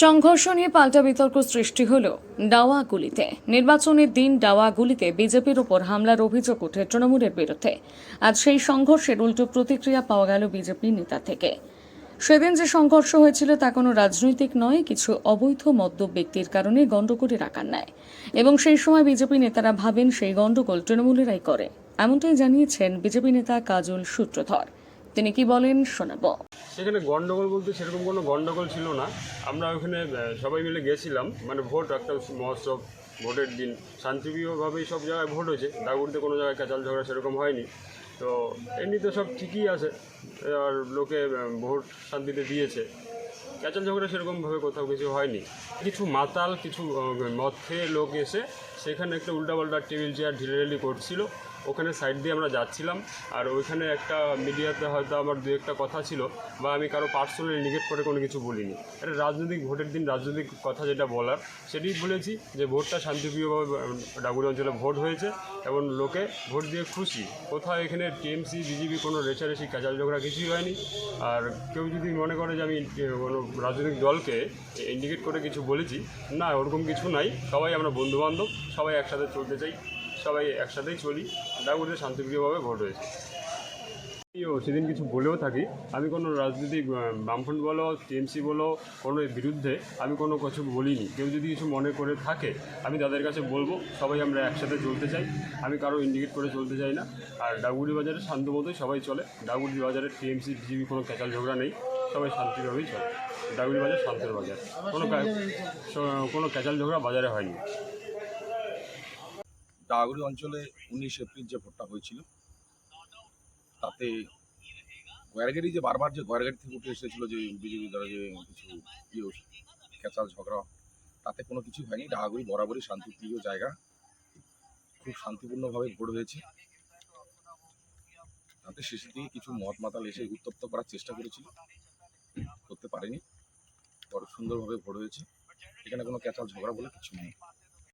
সংঘর্ষ নিয়ে পাল্টা বিতর্ক সৃষ্টি হল ডাওয়াগুলিতে। নির্বাচনের দিন ডাওয়াগুলিতে বিজেপির ওপর হামলার অভিযোগ ওঠে তৃণমূলের বিরুদ্ধে। আজ সেই সংঘর্ষের উল্টো প্রতিক্রিয়া পাওয়া গেল বিজেপি নেতা থেকে। সেদিন যে সংঘর্ষ হয়েছিল তা কোনো রাজনৈতিক নয়, কিছু অবৈধ মদ্যপ ব্যক্তির কারণে গণ্ডগোলের আকার নেয়। এবং সেই সময় বিজেপি নেতারা ভাবেন সেই গণ্ডগোল তৃণমূলেরাই করে। এমনটাই জানিয়েছেন বিজেপি নেতা কাজল সূত্রধর। তিনি কি বলেন, শোনাবো। সেখানে গন্ডগোল বলতে সেরকম কোনো গন্ডগোল ছিল না। আমরা ওখানে সবাই মিলে গেছিলাম। মানে ভোট একটা মহোৎসব, ভোটের দিন। শান্তিপ্রিয়ভাবেই সব জায়গায় ভোট হয়েছে। দাগুড়িতে কোনো জায়গায় কাচাল ঝগড়া সেরকম হয়নি। তো এমনি তো সব ঠিকই আছে। আর লোকে ভোট শান্তিতে দিয়েছে। ক্যাচাল ঝগড়া সেরকমভাবে কোথাও কিছু হয়নি। কিছু মাতাল, কিছু খেয়ে লোক এসে সেখানে একটা উল্টাপাল্টা টেবিল চেয়ার ঢিলেঢিলি করছিল। ওখানে সাইড দিয়ে আমরা যাচ্ছিলাম, আর ওইখানে একটা মিডিয়াতে হয়তো আমার দু একটা কথা ছিল, বা আমি কারও পার্সোনালি নিগেট করে কোনো কিছু বলিনি। এটা রাজনৈতিক ভোটের দিন, রাজনৈতিক কথা যেটা বলার সেটাই বলেছি যে ভোটটা শান্তিপ্রিয়ভাবে ডাগুরি অঞ্চলে ভোট হয়েছে, এবং লোকে ভোট দিয়ে খুশি। কোথাও এখানে টিএমসি, বিজেপি কোনো রেচারেসি কাজাল ঝগড়া কিছুই হয়নি। আর কেউ যদি মনে করে যে আমি কোনো রাজনৈতিক দলকে ইন্ডিকেট করে কিছু বলেছি, না, ওরকম কিছু নাই। সবাই আমরা বন্ধুবান্ধব, সবাই একসাথে চলতে চাই। সবাই একসাথেই চলি। ডাগুরিতে শান্তিপ্রিয়ভাবে ভোট হয়েছে। সেদিন কিছু বলেও থাকি। আমি কোনো রাজনৈতিক বামফ্রন্ট বলো, টিএমসি বলো, কোনো বিরুদ্ধে আমি কোনো কিছু বলিনি। কেউ যদি কিছু মনে করে থাকে, আমি তাদের কাছে বলব, সবাই আমরা একসাথে চলতে চাই। আমি কারও ইন্ডিকেট করে চলতে চাই না। আর ডাগুড়ি বাজারে শান্ত মতোই সবাই চলে। ডাগুড়ি বাজারে টিএমসি, বিজেপি কোনো ক্যাচাল ঝগড়া নেই। সবাই শান্তিভাবেই চলে। ডাগুড়ি বাজার শান্তির বাজার। কোনো কোনো ক্যাচাল ঝগড়া বাজারে হয়নি। ডাগুড়ি অঞ্চলে উনিশ এপ্রিল যে ভোটটা হয়েছিল, তাতে গয়ারগাড়ি যে বারবার যে গয়ারগাড়ি থেকে উঠে এসেছিল যে বিজেপি দ্বারা যে কিছু ইয়ে ঝগড়া, তাতে কোনো কিছু হয়নি। ডাহাগুড়ি বরাবরই শান্তিপ্রিয় জায়গা। খুব শান্তিপূর্ণভাবে ভোট হয়েছে। তাতে শেষের দিকে কিছু মত মাতাল এসে উত্তপ্ত করার চেষ্টা করেছিল। করতে পারেনি। বড় সুন্দরভাবে ভোট হয়েছে। এখানে কোনো ক্যাচাল ঝগড়া বলে কিছু নেই।